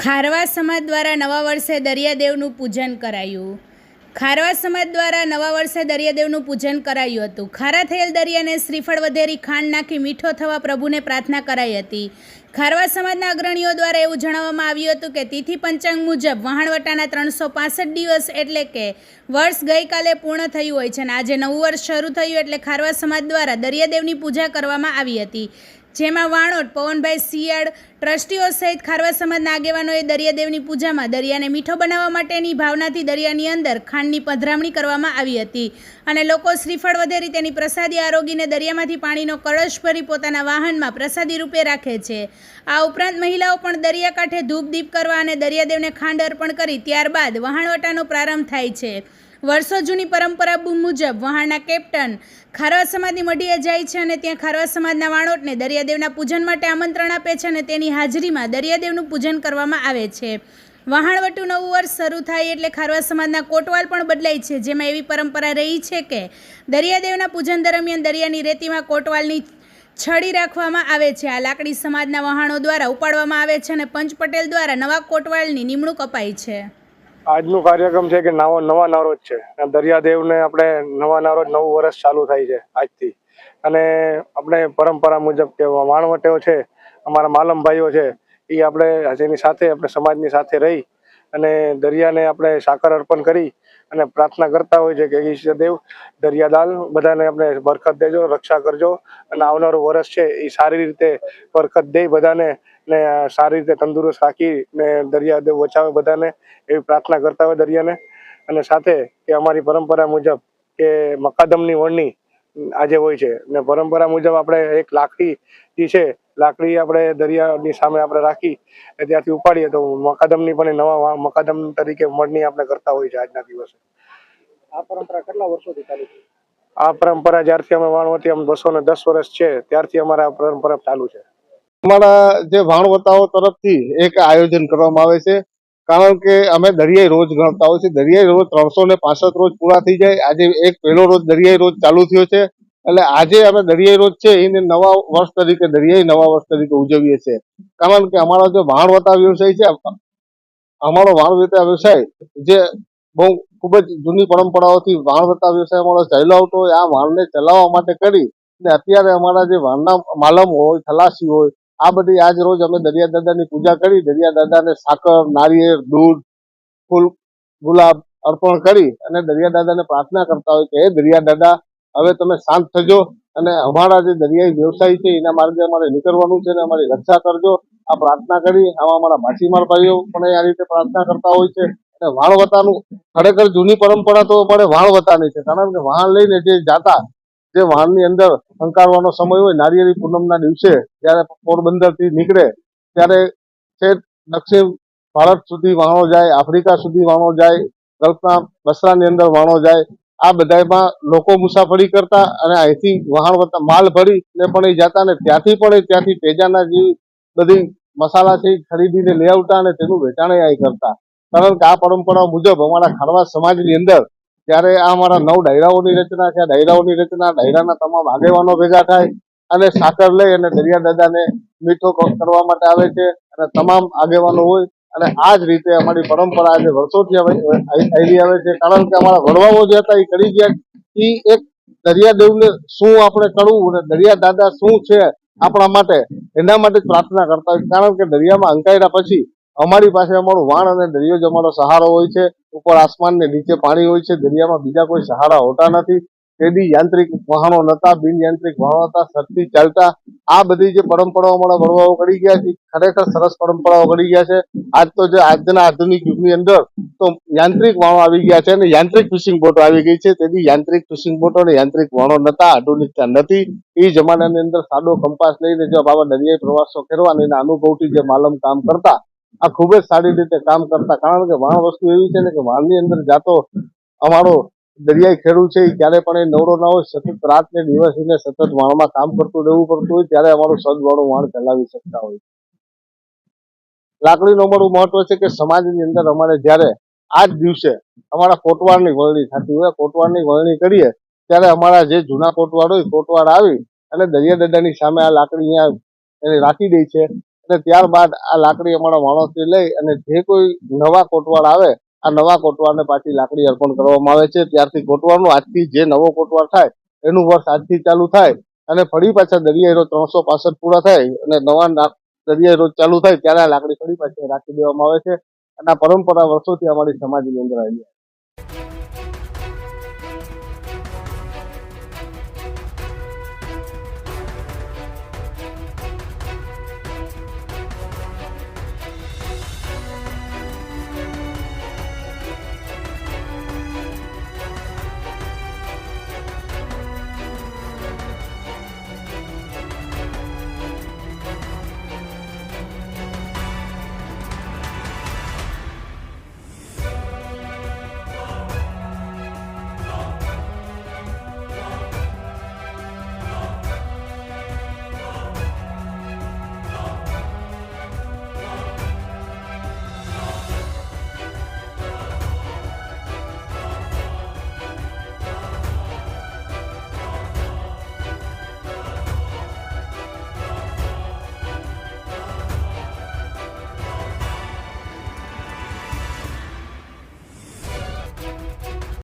ખારવા સમાજ દ્વારા નવા વર્ષે દરિયાદેવનું પૂજન કરાયું. ખારવા સમાજ દ્વારા નવા વર્ષે દરિયાદેવનું પૂજન કરાયું હતું. ખારા થયેલ દરિયાને શ્રીફળ વધેરી ખાંડ નાખી મીઠો થવા પ્રભુને પ્રાર્થના કરાઈ હતી. ખારવા સમાજના અગ્રણીઓ દ્વારા એવું જણાવવામાં આવ્યું હતું કે તિથિ પંચાંગ મુજબ વહાણવટાના ત્રણસો પાસઠ દિવસ એટલે કે વર્ષ ગઈકાલે પૂર્ણ થયું હોય છે અને આજે નવું વર્ષ શરૂ થયું એટલે ખારવા સમાજ દ્વારા દરિયાદેવની પૂજા કરવામાં આવી હતી. જેમાં વાણોટ, પવનભાઈ શિયાળ, ટ્રસ્ટીઓ સહિત ખારવા સમાજના આગેવાનોએ દરિયાદેવની પૂજામાં દરિયાને મીઠો બનાવવા માટેની ભાવનાથી દરિયાની અંદર ખાંડની પધરામણી કરવામાં આવી હતી. અને લોકો શ્રીફળ વધેરી તેની પ્રસાદી આરોગીને દરિયામાંથી પાણીનો કળશ ભરી પોતાના વાહનમાં પ્રસાદી રૂપે રાખે છે. આ ઉપરાંત મહિલાઓ પણ દરિયાકાંઠે ધૂપ દીપ કરવા અને દરિયાદેવને ખાંડ અર્પણ કરી ત્યારબાદ વહાણવટાનો પ્રારંભ થાય છે. વર્ષો જૂની પરંપરા મુજબ વહાણના કેપ્ટન ખારવા સમાજની મઢીએ જાય છે અને ત્યાં ખારવા સમાજના વાણોટને દરિયાદેવના પૂજન માટે આમંત્રણ આપે છે અને તેની હાજરીમાં દરિયાદેવનું પૂજન કરવામાં આવે છે. વહાણવટું નવું વર્ષ શરૂ થાય એટલે ખારવા સમાજના કોટવાલ પણ બદલાય છે, જેમાં એવી પરંપરા રહી છે કે દરિયાદેવના પૂજન દરમિયાન દરિયાની રેતીમાં કોટવાલની છડી રાખવામાં આવે છે. આ લાકડી સમાજના વહાણો દ્વારા ઉપાડવામાં આવે છે અને પંચ પટેલ દ્વારા નવા કોટવાલની નિમણૂક અપાઈ છે. આજનું કાર્યક્રમ છે કે નવા નવા નવરોજ છે. અને દરિયાદેવને આપણે નવા નવરોજ નવું વર્ષ ચાલુ થાય છે આજથી. અને આપણે પરંપરા મુજબ કે વાણવટેઓ છે, અમારા માલમભાઈઓ છે, એ આપણે જેની સાથે, આપણે સમાજની સાથે રહી અને દરિયાને આપણે સાકર અર્પણ કરી અને પ્રાર્થના કરતા હોય છે કે ઈષ્ટદેવ દરિયાદાલ, બધાને આપણે બરકત દેજો, રક્ષા કરજો અને આવનારું વર્ષ છે એ સારી રીતે બરકત દે બધાને. ને સારી રીતે તંદુરસ્ત રાખી ને દરિયાદેવ બચાવે બધાને એવી પ્રાર્થના કરતા હોય દરિયાને. અને સાથે કે અમારી પરંપરા મુજબ કે મકાદમની વળણી આજે હોય છે. ને પરંપરા મુજબ આપણે એક લાકડી જે છે લાકડી આપણે દરિયાની સામે આપણે રાખી ત્યાંથી ઉપાડીએ તો મકાદમની પણ નવા મકાદમ તરીકે મળણી આપણે કરતા હોય છે આજના દિવસે. આ પરંપરા કેટલા વર્ષોથી ચાલુ છે? આ પરંપરા જ્યારથી અમે વાણવતી આમ બસો ને દસ વર્ષ છે ત્યારથી અમારા પરંપરા ચાલુ છે. અમારા જે વાણવતાઓ તરફથી એક આયોજન કરવામાં આવે છે. કારણ કે અમે દરિયાઈ રોજ ગણતા હોય છે દરિયાઈ રોજ ત્રણસો ને પાસઠ રોજ પૂરા થઈ જાય. આજે એક પહેલો રોજ દરિયાઈ રોજ ચાલુ થયો છે. એટલે આજે અમે દરિયાઈ રોજ છે, એને નવા વર્ષ તરીકે, દરિયાઈ નવા વર્ષ તરીકે ઉજવીએ છીએ. કારણ કે અમારો જે વાણવતા વ્યવસાય છે, અમારો વાણવતા વ્યવસાય જે બહુ ખૂબ જ જૂની પરંપરાઓથી વાણવતા વ્યવસાય અમારો ચાલ્યો આવતો હોય, આ વાણને ચલાવવા માટે કરી. અને અત્યારે અમારા જે વાણના માલમ હોય ખલાસી હોય આ બધી આજ રોજ અમે દરિયા દાદાની પૂજા કરી દરિયા દાદાને સાકર, નારિયેળ, દૂધ, ફૂલ, ગુલાબ અર્પણ કરી અને દરિયા દાદાને પ્રાર્થના કરતા હોય કે, હે દરિયા દાદા હવે તમે શાંત થજો અને અમારા જે દરિયાઈ વ્યવસાય છે, એના માર્ગે અમારે નીકળવાનું છે અને અમારી રક્ષા કરજો. આ પ્રાર્થના કરી, આમાં અમારા માછીમાર ભાઈઓ પણ આ રીતે પ્રાર્થના કરતા હોય છે. અને વાણવતાનું ખરેખર જૂની પરંપરા તો અમારે વાણવતાની છે, કારણ કે વાણ લઈને જે જાતા જે વાહનની અંદર હંકારવાનો સમય હોય, નારિયેળી પૂનમના દિવસે જ્યારે પોરબંદરથી નીકળે, ત્યારે છે દક્ષિણ ભારત સુધી વાણો જાય, આફ્રિકા સુધી વાણો જાય, ગલ્ફના બસરાની અંદર વાણો જાય. આ બધામાં લોકો મુસાફરી કરતા અને અહીંથી વહાણ વત્તા માલ ભરી ને પણ એ જતા ને ત્યાંથી પણ એ ત્યાંથી તેજાના જે બધી મસાલા છે ખરીદીને લઈ આવતા અને તેનું વેચાણ એ કરતા. કારણ કે આ પરંપરા મુજબ અમારા ખારવા સમાજની અંદર ત્યારે આ અમારા નવ ડાયરાઓની રચના છે. ડાયરાઓની રચના ડાયરાના તમામ આગેવાનો ભેગા થાય અને સાકર લઈ અને દરિયા દાદાને મીઠો કરવા માટે આવે છે અને તમામ આગેવાનો હોય. અને આ જ રીતે અમારી પરંપરા આજે વર્ષોથી આવી આવે છે. કારણ કે અમારા વડવાઓ જે હતા એ કરી ગયા. એ એક દરિયાદેવને શું આપણે કરવું અને દરિયા દાદા શું છે આપણા માટે, એના માટે પ્રાર્થના કરતા હોય. કારણ કે દરિયામાં અંકાર્યા પછી અમારી પાસે અમારું વાણ અને દરિયો જ અમારો સહારો હોય છે. ઉપર આસમાન ને નીચે પાણી હોય છે, દરિયામાં બીજા કોઈ સહારા હોતા નથી. તેની યાંત્રિક વાહનો નતા બિન યાંત્રિક વાહનો હતા, સરથી ચાલતા. આ બધી જે પરંપરાઓ અમારા વડવાઓ કરી ગયા છે, ખરેખર સરસ પરંપરાઓ કરી ગયા છે. આજ તો જે આજના આધુનિક યુગની અંદર તો યાંત્રિક વાહનો આવી ગયા છે અને યાંત્રિક ફિશિંગ બોટો આવી ગઈ છે. તેથી યાંત્રિક ફિશિંગ બોટો અને યાંત્રિક વાહનો નતા આધુનિકતા નથી. એ જમાનાની અંદર સાદો કંપાસ લઈને જો આવા દરિયાઈ પ્રવાસો કરવા અને એના અનુભવથી જે માલમ કામ કરતા આ ખૂબ જ સારી રીતે કામ કરતા. કારણ કે વાણ વસ્તુ એવી છે ને કે વાણની અંદર જાતો અમારો દરિયાઈ ખેડૂત છે ક્યારે પણ એ નવરો ના હોય, સતત રાત ને દિવસ એને સતત વાણમાં કામ કરતું રહેવું પડતું હોય, ત્યારે અમારું સદવાળું વાણ ચલાવી શકતા હોય. લાકડીનું અમારું મહત્વ છે કે સમાજની અંદર અમારે જ્યારે આ જ દિવસે અમારા કોટવાળની વરણી થતી હોય કોટવાળની વળણી કરીએ, ત્યારે અમારા જે જૂના કોટવાળ હોય કોટવાળ આવી અને દરિયા દડાની સામે આ લાકડી અહીંયા એને રાખી દે છે. અને ત્યારબાદ આ લાકડી અમારા માણસથી લઈ અને જે કોઈ નવા કોટવાળ આવે, આ નવા કોટવાળને પાછી લાકડી અર્પણ કરવામાં આવે છે. ત્યારથી કોટવાળનું આજથી જે નવો કોટવાળ થાય, એનું વર્ષ આજથી ચાલુ થાય અને ફરી પાછા દરિયાઈ ત્રણસો પાસઠ પૂરા થાય અને નવા ના- દરિયાઈ રોજ ચાલુ થાય ત્યારે આ લાકડી ફરી પાછી રાખી દેવામાં આવે છે. અને આ પરંપરા વર્ષોથી અમારી સમાજની અંદર આવી